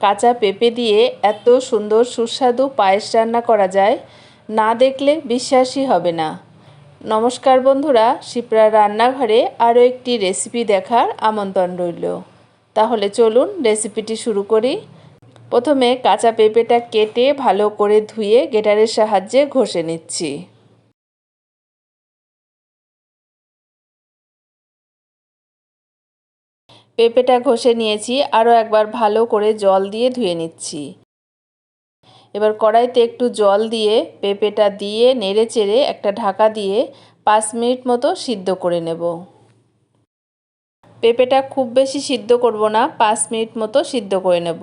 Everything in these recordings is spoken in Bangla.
কাঁচা পেঁপে দিয়ে এত সুন্দর সুস্বাদু পায়েস রান্না করা যায়, না দেখলে বিশ্বাসই হবে না। নমস্কার বন্ধুরা শিপ্রা রান্নাঘরে আরও একটি রেসিপি দেখার আমন্ত্রণ রইল। তাহলে চলুন রেসিপিটি শুরু করি। প্রথমে কাঁচা পেঁপেটা কেটে ভালো করে ধুয়ে গেটারের সাহায্যে ঘষে নিচ্ছি। পেঁপেটা ঘষে নিয়েছি আরও একবার ভালো করে জল দিয়ে ধুয়ে নিচ্ছি। এবার কড়াইতে একটু জল দিয়ে পেঁপেটা দিয়ে নেড়ে চেড়ে একটা ঢাকা দিয়ে পাঁচ মিনিট মতো সিদ্ধ করে নেব। পেঁপেটা খুব বেশি সিদ্ধ করব না, পাঁচ মিনিট মতো সিদ্ধ করে নেব।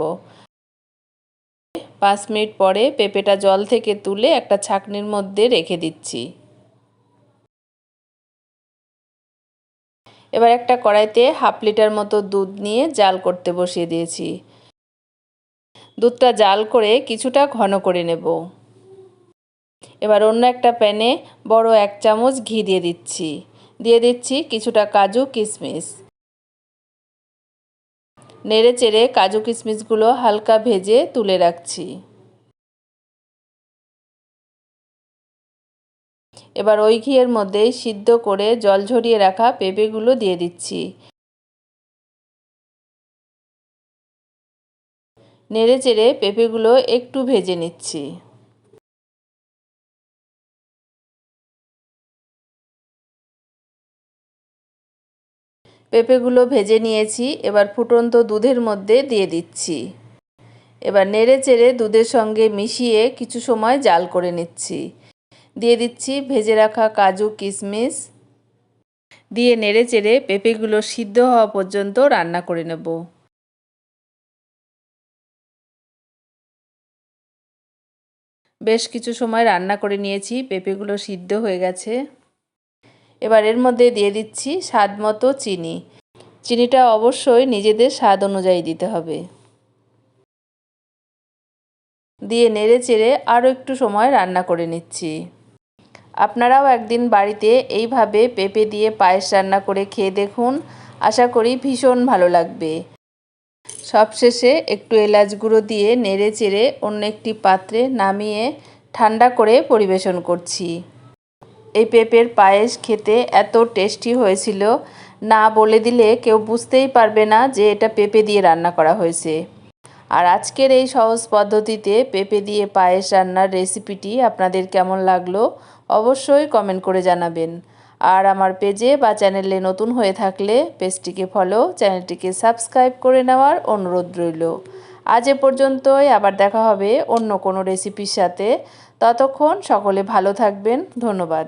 পাঁচ মিনিট পরে পেঁপেটা জল থেকে তুলে একটা ছাকনির মধ্যে রেখে দিচ্ছি। এবার একটা কড়াইতে হাফ লিটার মতো দুধ নিয়ে জাল করতে বসিয়ে দিয়েছি। দুধটা জাল করে কিছুটা ঘন করে নেব। এবার অন্য একটা প্যানে বড় এক চামচ ঘি দিয়ে দিচ্ছি। দিয়ে দিচ্ছি কিছুটা কাজু কিশমিশ নেড়ে চেড়ে কাজু কিশমিশগুলো হালকা ভেজে তুলে রাখছি। এবার ওই ঘিয়ের মধ্যেই সিদ্ধ করে জল ঝরিয়ে রাখা পেঁপেগুলো দিয়ে দিচ্ছি। নেড়ে চেড়ে পেঁপেগুলো একটু ভেজে নিচ্ছি। পেঁপেগুলো ভেজে নিয়েছি, এবার ফুটন্ত দুধের মধ্যে দিয়ে দিচ্ছি। এবার নেড়ে চেড়ে দুধের সঙ্গে মিশিয়ে কিছু সময় জাল করে নিচ্ছি। দিয়ে দিচ্ছি ভেজে রাখা কাজু কিশমিশ। দিয়ে নেড়ে চেড়ে পেঁপেগুলো সিদ্ধ হওয়া পর্যন্ত রান্না করে নেব। বেশ কিছু সময় রান্না করে নিয়েছি, পেঁপেগুলো সিদ্ধ হয়ে গেছে। এবার এর মধ্যে দিয়ে দিচ্ছি স্বাদ মতো চিনি। চিনিটা অবশ্যই নিজেদের স্বাদ অনুযায়ী দিতে হবে। দিয়ে নেড়ে চেড়ে আরও একটু সময় রান্না করে নিচ্ছি। আপনারাও একদিন বাড়িতে এইভাবে পেঁপে দিয়ে পায়েস রান্না করে খেয়ে দেখুন। আশা করি ভীষণ ভালো লাগবে। সবশেষে একটু এলাচ গুঁড়ো দিয়ে নেড়ে চেড়ে অন্য একটি পাত্রে নামিয়ে ঠান্ডা করে পরিবেশন করছি। এই পেঁপের পায়েস খেতে এত টেস্টি হয়েছিল, না বলে দিলে কেউ বুঝতেই পারবে না যে এটা পেঁপে দিয়ে রান্না করা হয়েছে। আর আজকের এই সহজ পদ্ধতিতে পেঁপে দিয়ে পায়েস রান্নার রেসিপিটি আপনাদের কেমন লাগল অবশ্যই কমেন্ট করে জানাবেন। আর আমার পেজে বা চ্যানেলে নতুন হয়ে থাকলে পেজটিকে ফলো, চ্যানেলটিকে সাবস্ক্রাইব করে নেওয়ার অনুরোধ রইল। আজ এ পর্যন্তই, আবার দেখা হবে অন্য কোনো রেসিপির সাথে। ততক্ষণ সকলে ভালো থাকবেন, ধন্যবাদ।